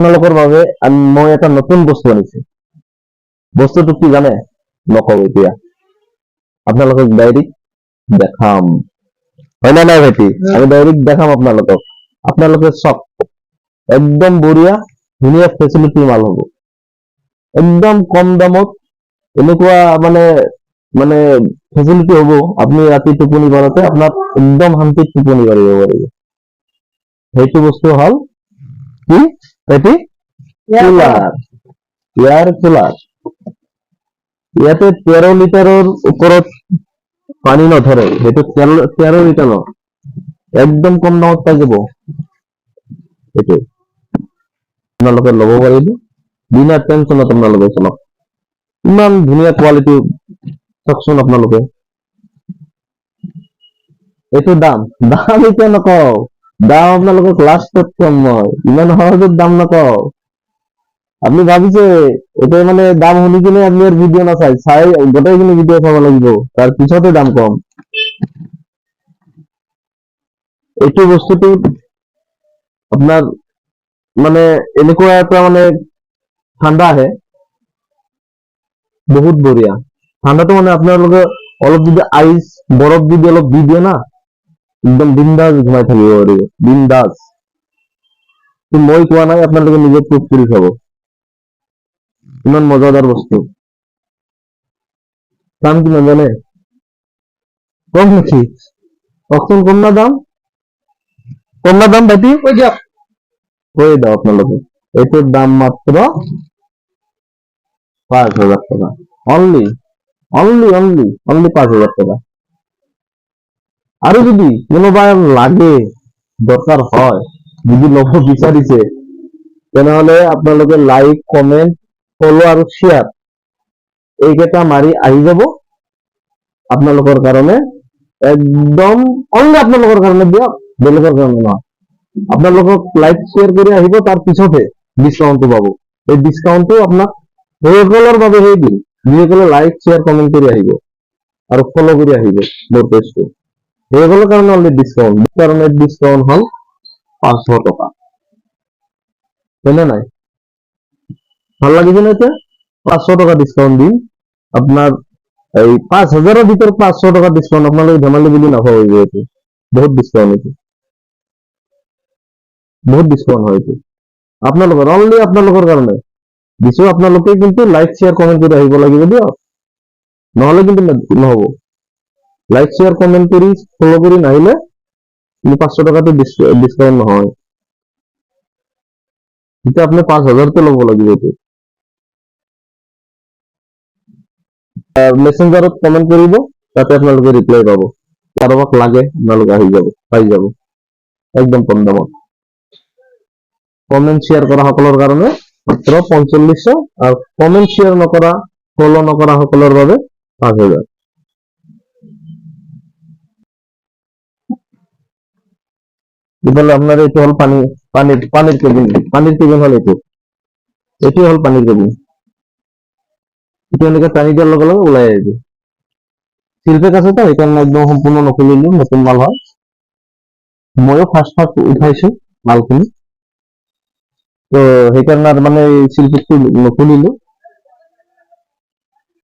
আপোনালোকৰ বাবে আমি মই এটা নতুন বস্তু আনিছো। বস্তুটো কি জানে? নকওঁ এতিয়া। আপোনালোকক ডাইৰেক্ট দেখাম। হয় না নাই ভাইটি? আমি ডাইৰেক্ট দেখাম আপোনালোকক। আপোনালোকে চক একদম বঢ়িয়া ধুনীয়া ফেচিলিটি মাল হ'ব। একদম কম দামত এনেকুৱা মানে মানে ফেচিলিটি হ'ব। আপুনি ৰাতি টোপনি মাৰোতে আপোনাক একদম শান্তিত টোপনি মাৰিব পাৰিব। সেইটো বস্তু হ'ল কি? ভাইটি কুলাৰ এয়াৰ কুলাৰ ইয়াতে তেৰ লিটাৰৰ ওপৰত পানী নধৰে সেইটো তেৰ তেৰ লিটাৰৰ একদম কম দামত পাই যাব। সেইটো আপোনালোকে ল'ব পাৰিব। বিনা টেনচনত আপোনালোকে চলক। ইমান ধুনীয়া কোৱালিটি চাওকচোন আপোনালোকে। এইটো দাম। দাম এতিয়া নকওঁ। দাম আপোনালোকক লাষ্টত কম মই ইমান সহজত দাম নকওঁ আপনি ভাবিছে এটা মানে দাম শুনি কিনে আপনি আর ভিডিও না চাই। গোটেইখিনি ভিডিও চাব লাগিব। তাৰ পিছতে দাম কম। এইটো বস্তুটো আপোনাৰ মানে এনেকুৱা এটা মানে ঠাণ্ডা আহে। বহুত বঢ়িয়া। ঠাণ্ডাটো মানে আপোনালোকে অলপ যদি আইচ বৰফ যদি অলপ দি দিয়ে না একদম বিন্দাস ঘুমাই থাকিব পাৰিব বিন্দাস। মই কোৱা নাই আপোনালোকে নিজে প্ৰুফ কৰি চাব ইমান মজাদার বস্তু। দাম কিমান জানে কম নাকি? কওকচোন কম না দাম? কম না দাম ভাইটি? কৈ দিয়ক। কৈ দাও আপোনালোকে। এইটোৰ দাম মাত্ৰ পাঁচ হাজাৰ টকা। অনলি অনলি অনলি অনলি পাঁচ হাজাৰ টকা। আৰু যদি কোনোবাই লাগে দৰকাৰ হয়, যদি ল'ব বিচাৰিছে তেনেহলে আপোনালোকে লাইক কমেন্ট ফলো আৰু শ্বেয়াৰ এইকেইটা মাৰি আহি যাব। আপোনালোকৰ কাৰণে একদম অনলি আপোনালোকৰ কাৰণে দিয়ক বেলেগৰ কাৰণে নহয়। আপোনালোকক লাইক শ্বেয়াৰ কৰি আহিব, তাৰ পিছতহে ডিছকাউণ্টটো পাব। এই ডিছকাউণ্টটো আপোনাক সেইসকলৰ বাবেহে দিম। যিসকলে লাইক শ্বেয়াৰ কমেণ্ট কৰি আহিব। আৰু ফলো কৰি আহিব মোৰ পেজটো সেইসকলৰ কাৰণে অনলি ডিছকাউণ্ট কাৰণে ডিছকাউণ্ট হ'ল পাঁচশো টকা। হয়নে নাই? ভালো লাগিছে না এতিয়া পাঁচশো টকা ডিছকাউণ্ট দিম আপোনাৰ এই পাঁচ হাজাৰৰ ভিতৰত পাঁচশো টকা ডিছকাউণ্ট আপোনালোকে ধেমালি বুলি নাভাবিব এইটো বহুত ডিছকাউণ্ট এইটো বহুত ডিছকাউণ্ট হয় এইটো আপোনালোকৰ অনলি আপোনালোকৰ কাৰণে। দিছো আপোনালোকে কিন্তু লাইক শ্বেয়াৰ কমেণ্ট কৰি আহিব লাগিব দিয়ক। নহ'লে কিন্তু নহ'ব। লাইক শ্বেয়াৰ কমেণ্ট কৰি ফ'ল' কৰি নাহিলে কিন্তু পাঁচশো টকাটো ডিছকাউণ্ট নহয়। এতিয়া আপুনি পাঁচ হাজাৰতে ল'ব লাগিব এইটো। মেছেঞ্জাৰত কমেণ্ট কৰিব, তাতে আপোনালোকে ৰিপ্লাই পাব। কাৰোবাক লাগে, আপোনালোকে আহি যাব, পাই যাব। একদম কম দামত। কমেণ্ট শ্বেয়াৰ কৰা সকলৰ কাৰণে মাত্ৰ পঞ্চল্লিছশ আৰু কমেণ্ট শ্বেয়াৰ নকৰা ফ'ল' নকৰা সকলৰ বাবে পাঁচ হাজাৰ। ইফালে আপনার এইটো হল পানি পানির পানির কেবিন পানির কেবিন হল এইটো এইটোৱে হল পানির কেবিন। এইটো এনেকে টানি দিয়াৰ লগে লগে ওলাই আহিব শিল্পেক আছে তো সেইকাৰণে একদম সম্পূৰ্ণ নখুলিলো নতুন মাল হয়। ময়ো ফাৰ্ষ্ট ফাৰ্ষ্ট উঠাইছো মালখিনি। তো সেইকাৰণে মানে শিল্পকটো নখুলিলো